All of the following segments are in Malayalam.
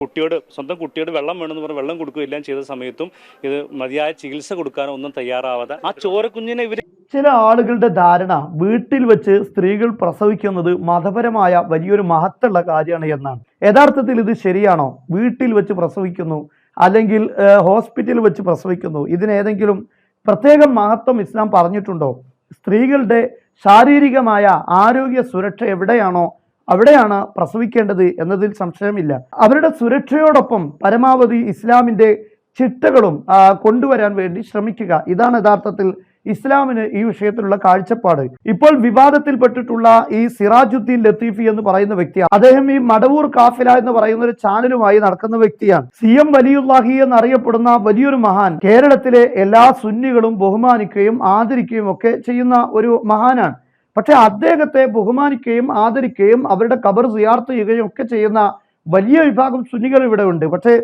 കുട്ടിയോട് സ്വന്തം കുട്ടിയോട് വെള്ളം വേണമെന്ന് പറഞ്ഞ് വെള്ളം കൊടുക്കുകയെല്ലാം ചെയ്ത സമയത്തും ഇത് മതിയായ ചികിത്സ കൊടുക്കാനോ ഒന്നും തയ്യാറാവാതെ ആ ചോരക്കുഞ്ഞിനെ ഇവർ ചില ആളുകളുടെ ധാരണ വീട്ടിൽ വെച്ച് സ്ത്രീകൾ പ്രസവിക്കുന്നത് മതപരമായ വലിയൊരു മഹത്തുള്ള കാര്യമാണ് എന്നാണ്. യഥാർത്ഥത്തിൽ ഇത് ശരിയാണോ? വീട്ടിൽ വെച്ച് പ്രസവിക്കുന്നു അല്ലെങ്കിൽ ഹോസ്പിറ്റലിൽ വെച്ച് പ്രസവിക്കുന്നു? ഇതിനേതെങ്കിലും പ്രത്യേകം മഹത്വം ഇസ്ലാം പറഞ്ഞിട്ടുണ്ടോ? സ്ത്രീകളുടെ ശാരീരികമായ ആരോഗ്യ സുരക്ഷ എവിടെയാണോ അവിടെയാണ് പ്രസവിക്കേണ്ടത് എന്നതിൽ സംശയമില്ല. അവരുടെ സുരക്ഷയോടൊപ്പം പരമാവധി ഇസ്ലാമിന്റെ ചിട്ടകളും കൊണ്ടുവരാൻ വേണ്ടി ശ്രമിക്കുക. ഇതാണ് യഥാർത്ഥത്തിൽ ഇസ്ലാമിന് ഈ വിഷയത്തിലുള്ള കാഴ്ചപ്പാട്. ഇപ്പോൾ വിവാദത്തിൽപ്പെട്ടിട്ടുള്ള ഈ സിറാജുദ്ദീൻ ലത്തീഫി എന്ന് പറയുന്ന വ്യക്തിയാണ് അദ്ദേഹം ഈ മടവൂർ കാഫില എന്ന് പറയുന്ന ഒരു ചാനലുമായി നടക്കുന്ന വ്യക്തിയാണ്. സി എം വലിയുല്ലാഹി എന്നറിയപ്പെടുന്ന വലിയൊരു മഹാൻ കേരളത്തിലെ എല്ലാ സുന്നികളും ബഹുമാനിക്കുകയും ആദരിക്കുകയും ഒക്കെ ചെയ്യുന്ന ഒരു മഹാനാണ്. പക്ഷെ അദ്ദേഹത്തെ ബഹുമാനിക്കുകയും ആദരിക്കുകയും അവരുടെ കബർ സിയാർത്ത് ചെയ്യുകയും ഒക്കെ ചെയ്യുന്ന വലിയ വിഭാഗം സുന്നികൾ ഇവിടെ ഉണ്ട്. പക്ഷേ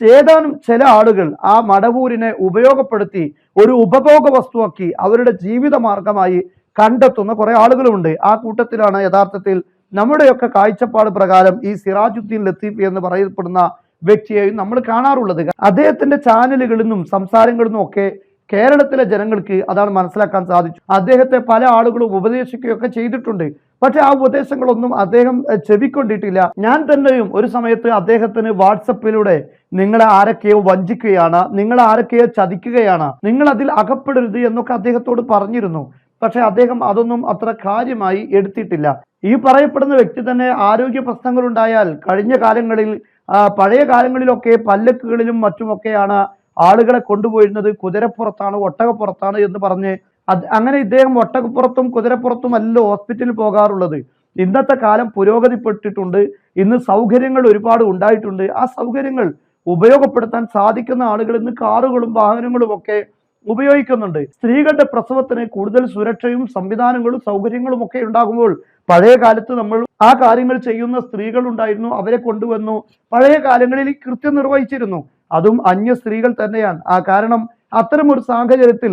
ഏതാനും ചില ആളുകൾ ആ മടവൂരിനെ ഉപയോഗപ്പെടുത്തി ഒരു ഉപഭോഗ വസ്തുവാക്കി അവരുടെ ജീവിത മാർഗമായി കണ്ടെത്തുന്ന കുറെ ആളുകളുമുണ്ട് ആ കൂട്ടത്തിലാണ് യഥാർത്ഥത്തിൽ നമ്മുടെയൊക്കെ കാഴ്ചപ്പാട് പ്രകാരം ഈ സിറാജുദ്ദീൻ ലത്തീഫ് എന്ന് പറയപ്പെടുന്ന വ്യക്തിയെയും നമ്മൾ കാണാറുള്ളത്. അദ്ദേഹത്തിന്റെ ചാനലുകളിൽ നിന്നും സംസാരങ്ങളിൽ നിന്നും ഒക്കെ കേരളത്തിലെ ജനങ്ങൾക്ക് അതാണ് മനസ്സിലാക്കാൻ സാധിച്ചു. അദ്ദേഹത്തെ പല ആളുകളും ഉപദേശിക്കുകയൊക്കെ ചെയ്തിട്ടുണ്ട്. പക്ഷെ ആ ഉപദേശങ്ങളൊന്നും അദ്ദേഹം ചെവിക്കൊണ്ടിട്ടില്ല. ഞാൻ തന്നെയും ഒരു സമയത്ത് അദ്ദേഹത്തിന് വാട്സപ്പിലൂടെ നിങ്ങളെ ആരൊക്കെയോ വഞ്ചിക്കുകയാണ് നിങ്ങൾ ആരൊക്കെയോ ചതിക്കുകയാണ് നിങ്ങൾ അതിൽ അകപ്പെടരുത് എന്നൊക്കെ അദ്ദേഹത്തോട് പറഞ്ഞിരുന്നു. പക്ഷെ അദ്ദേഹം അതൊന്നും അത്ര കാര്യമായി എടുത്തിട്ടില്ല. ഈ പറയപ്പെടുന്ന വ്യക്തി തന്നെ ആരോഗ്യ പ്രശ്നങ്ങളുണ്ടായാൽ കഴിഞ്ഞ കാലങ്ങളിൽ പഴയ കാലങ്ങളിലൊക്കെ പല്ലക്കുകളിലും മറ്റുമൊക്കെയാണ് ആളുകളെ കൊണ്ടുപോയിരുന്നത് കുതിരപ്പുറത്താണ് ഒട്ടകപ്പുറത്താണ് എന്ന് പറഞ്ഞ് അത് അങ്ങനെ ഇദ്ദേഹം ഒട്ടകപ്പുറത്തും കുതിരപ്പുറത്തും അല്ല ഹോസ്പിറ്റലിൽ പോകാറുള്ളത്. ഇന്നത്തെ കാലം പുരോഗതിപ്പെട്ടിട്ടുണ്ട്. ഇന്ന് സൗകര്യങ്ങൾ ഒരുപാട് ഉണ്ടായിട്ടുണ്ട്. ആ സൗകര്യങ്ങൾ ഉപയോഗപ്പെടുത്താൻ സാധിക്കുന്ന ആളുകൾ ഇന്ന് കാറുകളും വാഹനങ്ങളും ഒക്കെ ഉപയോഗിക്കുന്നുണ്ട്. സ്ത്രീകളുടെ പ്രസവത്തിന് കൂടുതൽ സുരക്ഷയും സംവിധാനങ്ങളും സൗകര്യങ്ങളും ഒക്കെ ഉണ്ടാകുമ്പോൾ പഴയ കാലത്ത് നമ്മൾ ആ കാര്യങ്ങൾ ചെയ്യുന്ന സ്ത്രീകൾ ഉണ്ടായിരുന്നു അവരെ കൊണ്ടുവന്നു. പഴയ കാലങ്ങളിൽ കൃത്യം നിർവഹിച്ചിരുന്നു. അതും അന്യ സ്ത്രീകൾ തന്നെയാണ്. ആ കാരണം അത്തരം ഒരു സാഹചര്യത്തിൽ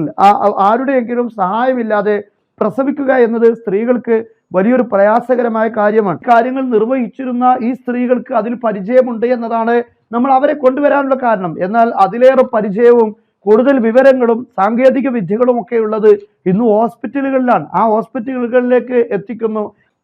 ആരുടെയെങ്കിലും സഹായമില്ലാതെ പ്രസവിക്കുക എന്നത് സ്ത്രീകൾക്ക് വലിയൊരു പ്രയാസകരമായ കാര്യമാണ്. കാര്യങ്ങൾ നിർവഹിച്ചിരുന്ന ഈ സ്ത്രീകൾക്ക് അതിൽ പരിചയമുണ്ട് എന്നതാണ് നമ്മൾ അവരെ കൊണ്ടുവരാനുള്ള കാരണം. എന്നാൽ അതിലേറെ പരിചയവും കൂടുതൽ വിവരങ്ങളും സാങ്കേതിക വിദ്യകളും ഒക്കെ ഉള്ളത് ഇന്ന് ഹോസ്പിറ്റലുകളിലാണ്. ആ ഹോസ്പിറ്റലുകളിലേക്ക് എത്തിക്കുന്നു.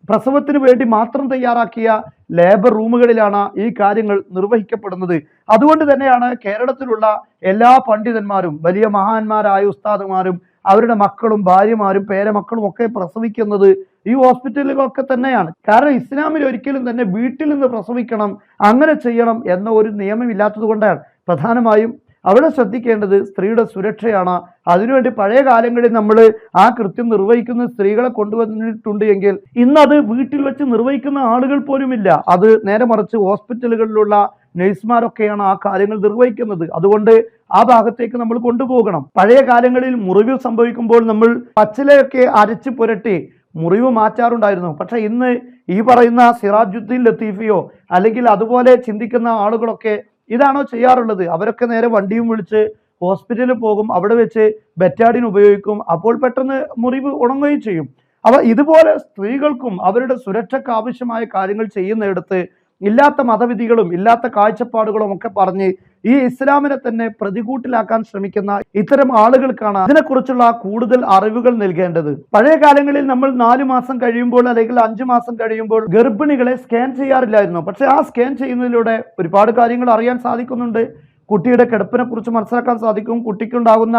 പ്രസവത്തിന് വേണ്ടി മാത്രം തയ്യാറാക്കിയ ലേബർ റൂമുകളിലാണ് ഈ കാര്യങ്ങൾ നിർവഹിക്കപ്പെടുന്നത്. അതുകൊണ്ട് തന്നെയാണ് കേരളത്തിലുള്ള എല്ലാ പണ്ഡിതന്മാരും വലിയ മഹാന്മാരായ ഉസ്താദുമാരും അവരുടെ മക്കളും ഭാര്യമാരും പേരമക്കളും ഒക്കെ പ്രസവിക്കുന്നത് ഈ ഹോസ്പിറ്റലുകളൊക്കെ തന്നെയാണ്. കാരണം ഇസ്ലാമിൽ ഒരിക്കലും തന്നെ വീട്ടിൽ നിന്ന് പ്രസവിക്കണം അങ്ങനെ ചെയ്യണം എന്ന ഒരു നിയമം ഇല്ലാത്തത് കൊണ്ടാണ്. പ്രധാനമായും അവിടെ ശ്രദ്ധിക്കേണ്ടത് സ്ത്രീയുടെ സുരക്ഷയാണ്. അതിനുവേണ്ടി പഴയ കാലങ്ങളിൽ നമ്മൾ ആ കൃത്യം നിർവഹിക്കുന്ന സ്ത്രീകളെ കൊണ്ടുവന്നിട്ടുണ്ട് എങ്കിൽ ഇന്നത് വീട്ടിൽ വെച്ച് നിർവഹിക്കുന്ന ആളുകൾ പോലുമില്ല. അത് നേരെ മറിച്ച് ഹോസ്പിറ്റലുകളിലുള്ള നഴ്സുമാരൊക്കെയാണ് ആ കാര്യങ്ങൾ നിർവഹിക്കുന്നത്. അതുകൊണ്ട് ആ ഭാഗത്തേക്ക് നമ്മൾ കൊണ്ടുപോകണം. പഴയ കാലങ്ങളിൽ മുറിവ് സംഭവിക്കുമ്പോൾ നമ്മൾ പച്ചിലയൊക്കെ അരച്ച് പുരട്ടി മുറിവ് മാറ്റാറുണ്ടായിരുന്നു. പക്ഷെ ഇന്ന് ഈ പറയുന്ന സിറാജുദ്ദീൻ ലത്തീഫിയോ അല്ലെങ്കിൽ അതുപോലെ ചിന്തിക്കുന്ന ആളുകളൊക്കെ ഇതാണോ ചെയ്യാറുള്ളത്? അവരൊക്കെ നേരെ വണ്ടിയും വിളിച്ച് ഹോസ്പിറ്റലിൽ പോകും അവിടെ വെച്ച് ബെറ്റാഡിൻ ഉപയോഗിക്കും അപ്പോൾ പെട്ടെന്ന് മുറിവ് ഉണങ്ങുകയും ചെയ്യും. അവ ഇതുപോലെ സ്ത്രീകൾക്കും അവരുടെ സുരക്ഷയ്ക്ക് ആവശ്യമായ കാര്യങ്ങൾ ചെയ്യുന്നിടത്ത് ഇല്ലാത്ത മതവിധികളും ഇല്ലാത്ത കാഴ്ചപ്പാടുകളും ഒക്കെ പറഞ്ഞ് ഈ ഇസ്ലാമിനെ തന്നെ പ്രതികൂട്ടിലാക്കാൻ ശ്രമിക്കുന്ന ഇത്തരം ആളുകൾക്കാണ് ഇതിനെക്കുറിച്ചുള്ള കൂടുതൽ അറിവുകൾ നൽകേണ്ടത്. പഴയ കാലങ്ങളിൽ നമ്മൾ നാലു മാസം കഴിയുമ്പോൾ അല്ലെങ്കിൽ അഞ്ചു മാസം കഴിയുമ്പോൾ ഗർഭിണികളെ സ്കാൻ ചെയ്യാറില്ലായിരുന്നു. പക്ഷെ ആ സ്കാൻ ചെയ്യുന്നതിലൂടെ ഒരുപാട് കാര്യങ്ങൾ അറിയാൻ സാധിക്കുന്നുണ്ട്. കുട്ടിയുടെ കിടപ്പിനെ കുറിച്ച് മനസ്സിലാക്കാൻ സാധിക്കും. കുട്ടിക്കുണ്ടാകുന്ന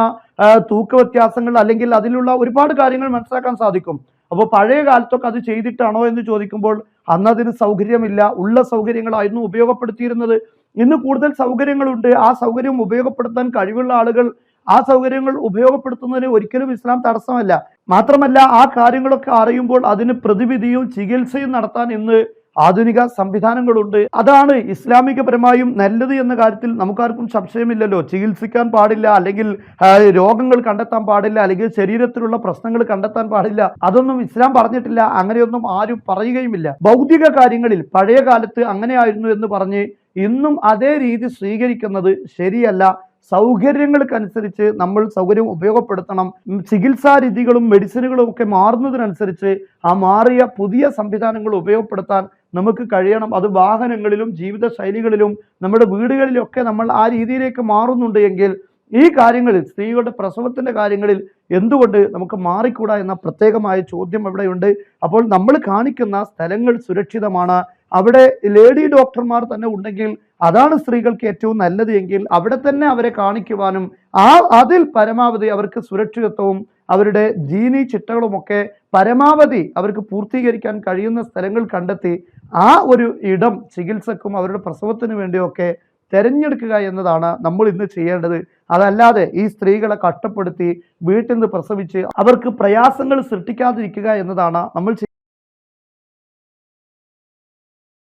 തൂക്ക വ്യത്യാസങ്ങൾ അല്ലെങ്കിൽ അതിലുള്ള ഒരുപാട് കാര്യങ്ങൾ മനസ്സിലാക്കാൻ സാധിക്കും. അപ്പോൾ പഴയ കാലത്തൊക്കെ അത് ചെയ്തിട്ടാണോ എന്ന് ചോദിക്കുമ്പോൾ അന്ന് അതിന് സൗകര്യമില്ല. ഉള്ള സൗകര്യങ്ങളായിരുന്നു ഉപയോഗപ്പെടുത്തിയിരുന്നത്. ഇന്ന് കൂടുതൽ സൗകര്യങ്ങളുണ്ട്. ആ സൗകര്യം ഉപയോഗപ്പെടുത്താൻ കഴിവുള്ള ആളുകൾ ആ സൗകര്യങ്ങൾ ഉപയോഗപ്പെടുത്തുന്നതിന് ഒരിക്കലും ഇസ്ലാം തടസ്സമല്ല. മാത്രമല്ല ആ കാര്യങ്ങളൊക്കെ അറിയുമ്പോൾ അതിന് പ്രതിവിധിയും ചികിത്സയും നടത്താൻ ഇന്ന് ആധുനിക സംവിധാനങ്ങളുണ്ട്. അതാണ് ഇസ്ലാമികപരമായും നല്ലത് എന്ന കാര്യത്തിൽ നമുക്കാർക്കും സംശയമില്ലല്ലോ. ചികിത്സിക്കാൻ പാടില്ല അല്ലെങ്കിൽ രോഗങ്ങൾ കണ്ടെത്താൻ പാടില്ല അല്ലെങ്കിൽ ശരീരത്തിലുള്ള പ്രശ്നങ്ങൾ കണ്ടെത്താൻ പാടില്ല. അതൊന്നും ഇസ്ലാം പറഞ്ഞിട്ടില്ല അങ്ങനെയൊന്നും ആരും പറയുകയുമില്ല. ഭൗതിക കാര്യങ്ങളിൽ പഴയ കാലത്ത് അങ്ങനെയായിരുന്നു എന്ന് പറഞ്ഞ് ഇന്നും അതേ രീതി സ്വീകരിക്കുന്നത് ശരിയല്ല. സൗകര്യങ്ങൾക്കനുസരിച്ച് നമ്മൾ സൗകര്യം ഉപയോഗപ്പെടുത്തണം. ചികിത്സാ രീതികളും മെഡിസിനുകളും ഒക്കെ മാറുന്നതിനനുസരിച്ച് ആ മാറിയ പുതിയ സംവിധാനങ്ങൾ ഉപയോഗപ്പെടുത്താൻ നമുക്ക് കഴിയണം. അത് വാഹനങ്ങളിലും ജീവിത ശൈലികളിലും നമ്മുടെ വീടുകളിലൊക്കെ നമ്മൾ ആ രീതിയിലേക്ക് മാറുന്നുണ്ട് എങ്കിൽ ഈ കാര്യങ്ങളിൽ സ്ത്രീകളുടെ പ്രസവത്തിന്റെ കാര്യങ്ങളിൽ എന്തുകൊണ്ട് നമുക്ക് മാറിക്കൂടാ എന്ന പ്രത്യേകമായ ചോദ്യം ഇവിടെയുണ്ട്. അപ്പോൾ നമ്മൾ കാണിക്കുന്ന സ്ഥലങ്ങൾ സുരക്ഷിതമാണ്. അവിടെ ലേഡി ഡോക്ടർമാർ തന്നെ ഉണ്ടെങ്കിൽ അതാണ് സ്ത്രീകൾക്ക് ഏറ്റവും നല്ലത് എങ്കിൽ അവിടെ തന്നെ അവരെ കാണിക്കുവാനും ആ അതിൽ പരമാവധി അവർക്ക് സുരക്ഷിതത്വവും അവരുടെ ജീനി ചിട്ടകളുമൊക്കെ പരമാവധി അവർക്ക് പൂർത്തീകരിക്കാൻ കഴിയുന്ന സ്ഥലങ്ങൾ കണ്ടെത്തി ആ ഒരു ഇടം ചികിത്സക്കും അവരുടെ പ്രസവത്തിന് വേണ്ടിയൊക്കെ തിരഞ്ഞെടുക്കുക എന്നതാണ് നമ്മൾ ഇന്ന് ചെയ്യേണ്ടത്. അതല്ലാതെ ഈ സ്ത്രീകളെ കഷ്ടപ്പെടുത്തി വീട്ടിൽ നിന്ന് പ്രസവിച്ച് അവർക്ക് പ്രയാസങ്ങൾ സൃഷ്ടിക്കാതിരിക്കുക എന്നതാണ് നമ്മൾ